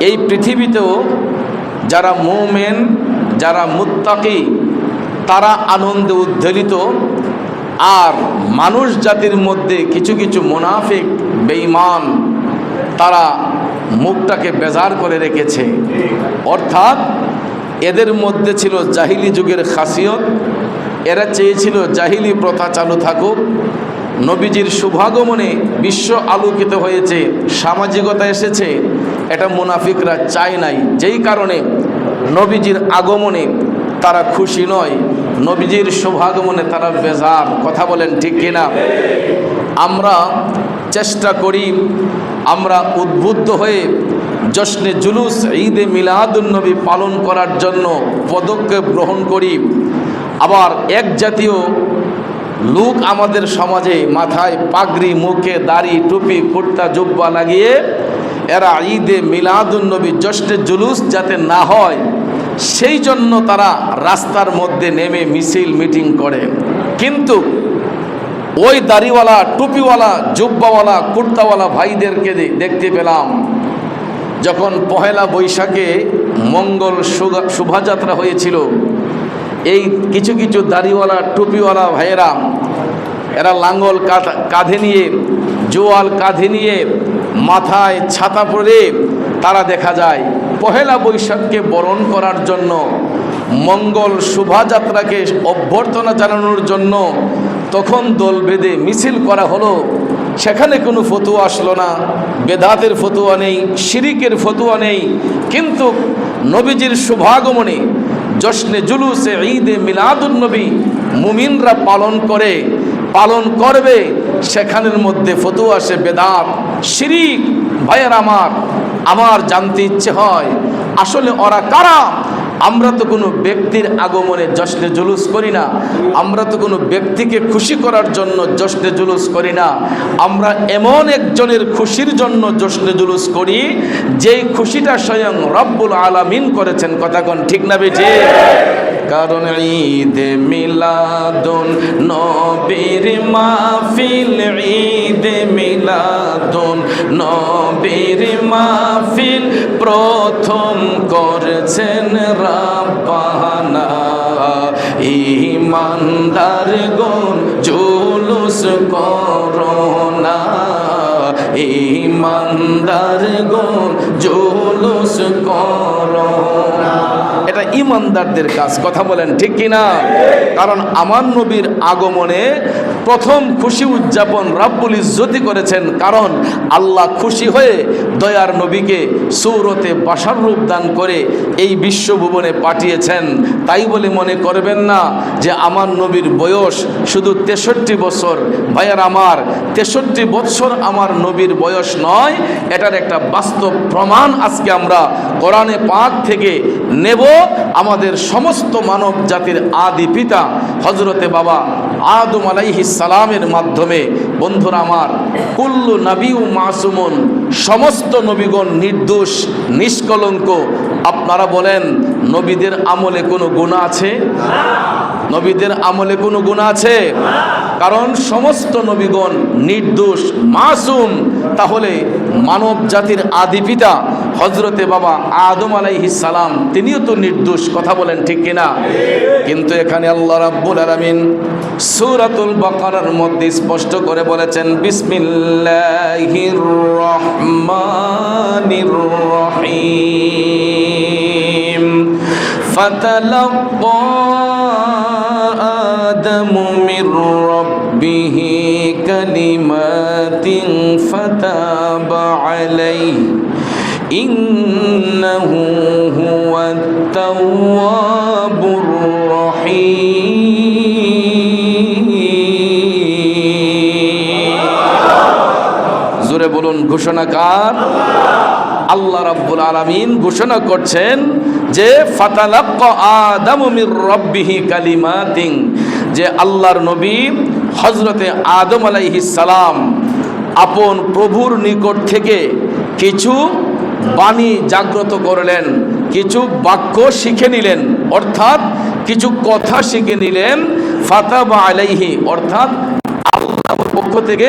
এই পৃথিবীতেও যারা মোমেন, যারা মুত্তাকি, তারা আনন্দে উদ্ধরিত আর মানুষ জাতির মধ্যে কিছু কিছু মুনাফিক, বেঈমান, তারা মুখটাকে বেজার করে রেখেছে। অর্থাৎ এদের মধ্যে ছিল জাহিলি যুগের খাসিয়ত, এরা চেয়েছিল জাহিলি প্রথা চালু থাকুক। নবীজির শুভাগমনে বিশ্ব আলোকিত হয়েছে, সামাজিকতা এসেছে এটা মুনাফিকরা চায় নাই। যেই কারণে নবীজির আগমনে তারা খুশি নয়। নবীজির শুভাগমনে তারা বেজার। কথা বলেন ঠিক কিনা? আমরা চেষ্টা করি, আমরা উদ্বুদ্ধ হয়ে জশ্নে জুলুস, ঈদে মিলাদুন্নবী পালন করার জন্য পদক্ষেপ গ্রহণ করি। আবার এক জাতীয় লোক আমাদের সমাজে মাথায় পাগড়ি, মুখে দাড়ি, টুপি, কুর্তা, জুব্বা লাগিয়ে এরা ঈদে মিলাদুন্নবী জশ্নে জুলুস যাতে না হয়, সেই জন্য তারা রাস্তার মধ্যে নেমে মিছিল মিটিং করে। কিন্তু ওই দাড়িওয়ালা, টুপিওয়ালা, জুব্বাওয়ালা, কুর্তাওয়ালা ভাইদেরকে দেখতে পেলাম। যখন পহেলা বৈশাখে মঙ্গল শোভাযাত্রা হয়েছিল, এই কিছু কিছু দাড়িওয়ালা, টুপিওয়ালা ভাইয়েরা, এরা লাঙ্গল কাঁধে নিয়ে, জোয়াল কাঁধে নিয়ে মাথায় ছাতা পরে তারা দেখা যায় পহেলা বৈশাখকে বরণ করার জন্য মঙ্গল শোভাযাত্রাকে অভ্যর্থনা জানানোর জন্য তখন দল বেঁধে মিছিল করা হলো। সেখানে কোনো ফতুয়া আসলো না। বেদাতের ফতুয়া নেই, শিরিকের ফতুয়া নেই। কিন্তু নবীজির শুভাগমনে জশ্নে জুলুসে ঈদে মিলাদুন্নবী মুমিনরা পালন করে, পালন করবে। সেখানের মধ্যে ফতুয়া আসে, বেদাত, শিরিক, ভাইয়ের আমার আমার জানতে ইচ্ছে হয়। আসলে ওরা কারা? আমরা তো কোনো ব্যক্তির আগমনে জশ্নে জুলুস করি না। আমরা তো কোনো ব্যক্তিকে খুশি করার জন্য জশ্নে জুলুস করি না। আমরা এমন একজনের খুশির জন্য জশ্নে জুলুস করি, যেই খুশিটা স্বয়ং রব্বুল আলামিন করেছেন। কথা কোন ঠিক না বেঠে কারণ ঈদে মিলাদুন নবীর মাহফিল, ঈদে মিলাদুন নবীর মাহফিল প্রথম করেছেন রাব্বানা। ইমানদার গুণ জুলুস করোনা। ইমানদার গুণ জুলুস করোনা। এটা ইমানদারদের কাজ, কথা বলেন ঠিক কিনা? কারণ আমার নবীর আগমনে প্রথম খুশি উদযাপন রাব্বুল ইজ্জতি করেছেন। কারণ আল্লাহ খুশি হয়ে দয়ার নবীকে সৌরতে বাসার রূপ দান করে এই বিশ্বভুবনে পাঠিয়েছেন। তাই বলে মনে করবেন না যে আমার নবীর বয়স শুধু তেষট্টি বছর। ভাইয়ার আমার তেষট্টি বছর আমার নবীর বয়স নয়, এটার একটা বাস্তব প্রমাণ আজকে আমরা কোরআনে পাক থেকে নেব। আমাদের সমস্ত মানব জাতির আদি পিতা হজরতে বাবা আদম আলাইহিস সালামের মাধ্যমে, বন্ধুরা আমার, কুল্লু নবী ও মাসুমন, সমস্ত নবীগণ নির্দোষ, নিষ্কলঙ্ক। আপনারা বলেন, নবীদের আমলে কোনো গুণা আছে? নবীদের আমলে কোনো গুণা আছে? কারণ সমস্ত নবীগণ নির্দোষ, মাসুম। তাহলে মানব জাতির আদি পিতা হজরতে বাবা আদম আলাইহি সালাম, তিনিও তো নির্দোষ, কথা বলেন ঠিক কিনা? কিন্তু এখানে আল্লাহ রাব্বুল আলামিন সূরাতুল বাকারার মধ্যে স্পষ্ট করে বলেছেন, বিসমিল্লাহির রহমানির রহিম। ফাতালাক্কা আদম كلمات فتاب عليه إنه هو التواب الرحيم জোরে বলুন ঘোষণাকার আল্লাহ রাব্বুল আলামিন ঘোষণা করছেন যে ফাতালাক্ক আদম মির রব্বিহি কালিমাতিন যে আল্লাহর নবী হযরতে আদম সালাম আপন প্রভুর নিকট থেকে কিছু বাণী জাগ্রত করলেন, কিছু বাক্য শিখে নিলেন, অর্থাৎ কিছু কথা শিখে নিলেন, ফাতাবা আলাইহি, অর্থাৎ আল্লাহর পক্ষ থেকে